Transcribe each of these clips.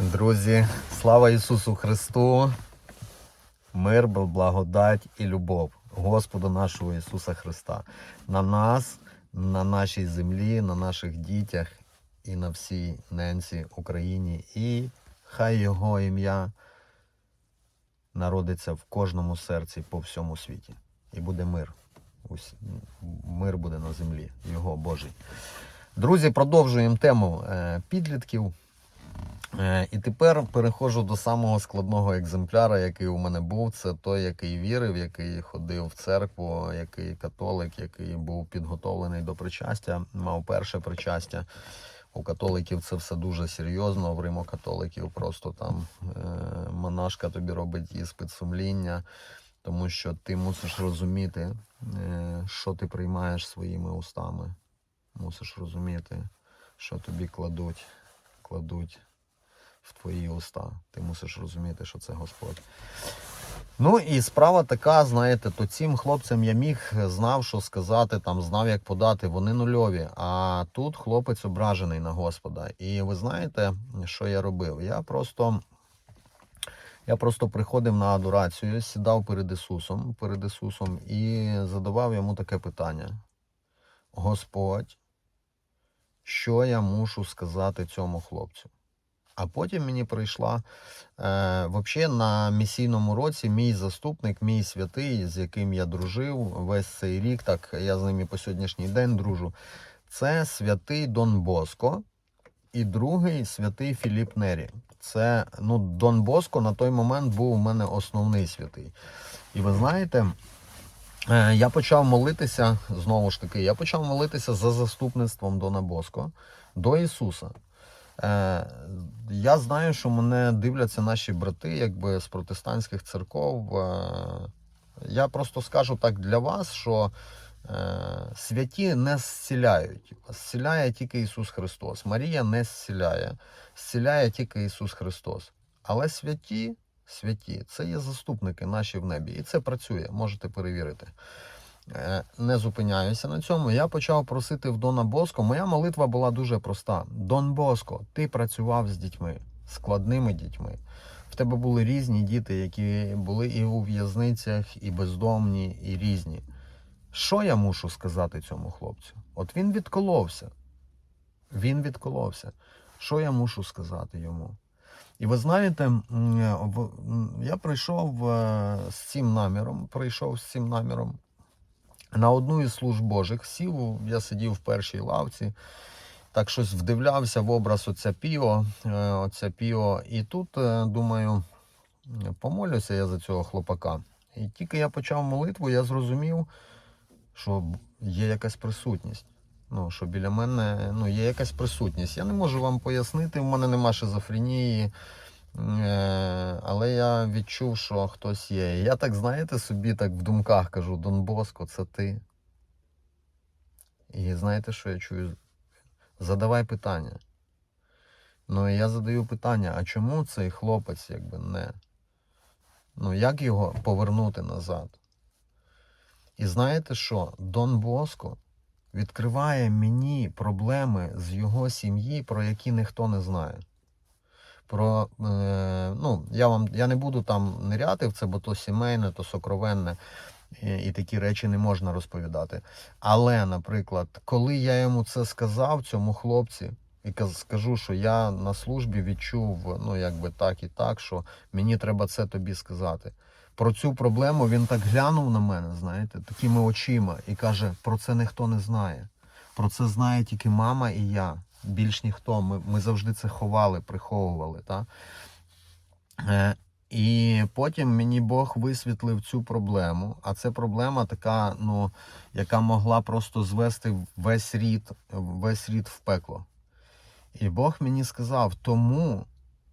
Друзі, слава Ісусу Христу! Мир, благодать і любов Господа нашого Ісуса Христа на нас, на нашій землі, на наших дітях і на всій ненці Україні. І хай Його ім'я народиться в кожному серці по всьому світі. І буде мир. Мир буде на землі, Його Божий. Друзі, продовжуємо тему е, підлітків. Е, І тепер переходжу до самого складного екземпляра, який у мене був. Це той, який вірив, який ходив в церкву, який католик, який був підготовлений до причастя, мав перше причастя. У католиків це все дуже серйозно. В римокатоликів просто там е, монашка тобі робить іспит сумління, тому що ти мусиш розуміти, е, що ти приймаєш своїми устами. Мусиш розуміти, що тобі кладуть, кладуть в твої уста. Ти мусиш розуміти, що це Господь. Ну і справа така, знаєте, то цим хлопцям я міг знав, що сказати, там знав, як подати. Вони нульові. А тут хлопець ображений на Господа. І ви знаєте, що я робив? Я просто. Я просто приходив на адорацію, сідав перед Ісусом, перед Ісусом і задавав йому таке питання: Господь, що я мушу сказати цьому хлопцю? А потім мені прийшла е, взагалі на місійному році мій заступник, мій святий, з яким я дружив весь цей рік. Так я з ним і по сьогоднішній день дружу. Це святий Дон Боско і другий святий Філіп Нері. Це ну, Дон Боско на той момент був у мене основний святий. І ви знаєте, е, я почав молитися знову ж таки, я почав молитися за заступництвом Дона Боско до Ісуса. Я знаю, що мене дивляться наші брати, якби з протестантських церков. Е, я просто скажу так для вас, що е, святі не зціляють. Зціляє тільки Ісус Христос. Марія не зціляє, зціляє тільки Ісус Христос. Але святі, святі, це є заступники наші в небі. І це працює, можете перевірити. Е, Не зупиняюся на цьому. Я почав просити в Дона Боско. Моя молитва була дуже проста. Дон Боско, ти працював з дітьми, складними дітьми. В тебе були різні діти, які були і у в'язницях, і бездомні, і різні. Що я мушу сказати цьому хлопцю? От він відколовся. Він відколовся. Що я мушу сказати йому? І ви знаєте, я прийшов е, з цим наміром, прийшов з цим наміром на одну із служб Божих сів, я сидів в першій лавці, так щось вдивлявся в образ оця Піо, е, оця Піо. І тут, е, думаю, помолюся я за цього хлопака. І тільки я почав молитву, я зрозумів, що є якась присутність. Ну, що біля мене ну, є якась присутність. Я не можу вам пояснити, в мене нема шизофренії. Е, але я відчув, що хтось є. Я так, знаєте, собі так в думках кажу: Дон Боско, це ти. І знаєте, що я чую? Задавай питання. Ну і я задаю питання: а чому цей хлопець якби не? Ну, як його повернути назад? І знаєте що? Дон Боско відкриває мені проблеми з його сім'ї, про які ніхто не знає про е, ну я вам я не буду там ниряти в це, бо то сімейне, то сокровенне, і, і такі речі не можна розповідати. Але, наприклад, коли я йому це сказав, цьому хлопці, і скажу, що я на службі відчув, ну якби так і так, що мені треба це тобі сказати. Про цю проблему він так глянув на мене, знаєте, такими очима, і каже: про це ніхто не знає. Про це знає тільки мама і я. Більш ніхто. Ми, ми завжди це ховали, приховували. Та? Е, і потім мені Бог висвітлив цю проблему. А це проблема така, ну, яка могла просто звести весь рід, весь рід в пекло. І Бог мені сказав, тому,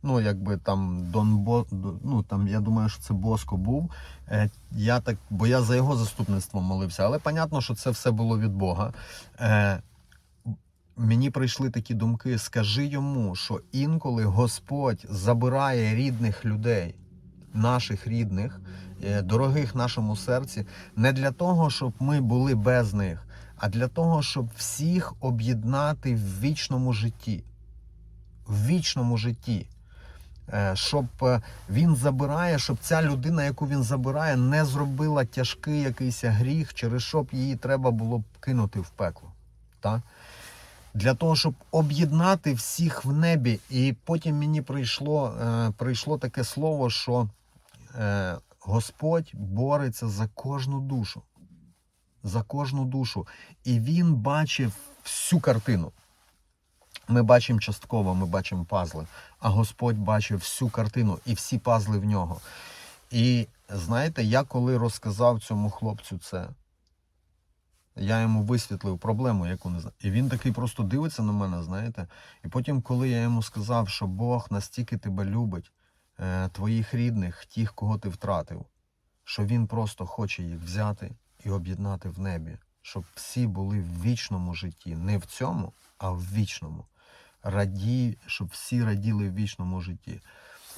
ну, якби там Дон Бо, ну, там, я думаю, що це Боско був. Е, я так, бо я за його заступництвом молився, але понятно, що це все було від Бога. Е, мені прийшли такі думки: скажи йому, що інколи Господь забирає рідних людей, наших рідних, е, дорогих нашому серці, не для того, щоб ми були без них, а для того, щоб всіх об'єднати в вічному житті. В вічному житті. е, щоб е, він забирає, щоб ця людина, яку він забирає, не зробила тяжкий якийсь гріх, через що б її треба було кинути в пекло. Так? Для того, щоб об'єднати всіх в небі. І потім мені прийшло, е, прийшло таке слово, що е, Господь бореться за кожну душу. За кожну душу. І він бачив всю картину. Ми бачимо частково, ми бачимо пазли, а Господь бачив всю картину і всі пазли в нього. І знаєте, я коли розказав цьому хлопцю це, я йому висвітлив проблему, яку не знаю. І він такий просто дивиться на мене, знаєте. І потім, коли я йому сказав, що Бог настільки тебе любить, е, твоїх рідних, тих, кого ти втратив, що він просто хоче їх взяти і об'єднати в небі, щоб всі були в вічному житті, не в цьому, а в вічному. Раді, щоб всі раділи в вічному житті.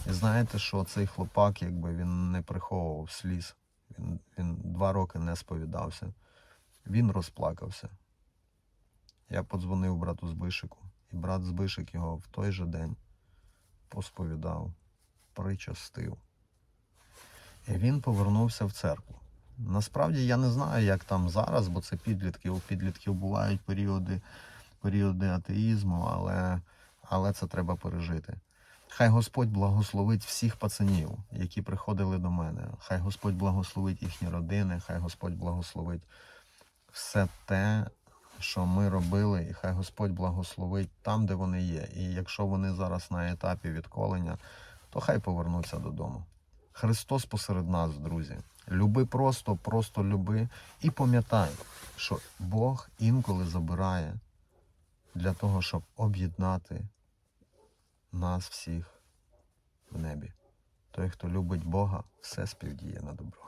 І знаєте, що цей хлопак, якби він не приховував сліз, він, він два роки не сповідався. Він розплакався. Я подзвонив брату Збишику, і брат Збишик його в той же день посповідав, причастив. І він повернувся в церкву. Насправді я не знаю, як там зараз, бо це підлітки. У підлітків бувають періоди, періоди атеїзму, але, але це треба пережити. Хай Господь благословить всіх пацанів, які приходили до мене. Хай Господь благословить їхні родини, хай Господь благословить все те, що ми робили, і хай Господь благословить там, де вони є. І якщо вони зараз на етапі відколення, то хай повернуться додому. Христос посеред нас, друзі. Люби просто, просто люби і пам'ятай, що Бог інколи забирає для того, щоб об'єднати нас всіх в небі. Той, хто любить Бога, все співдіє на добро.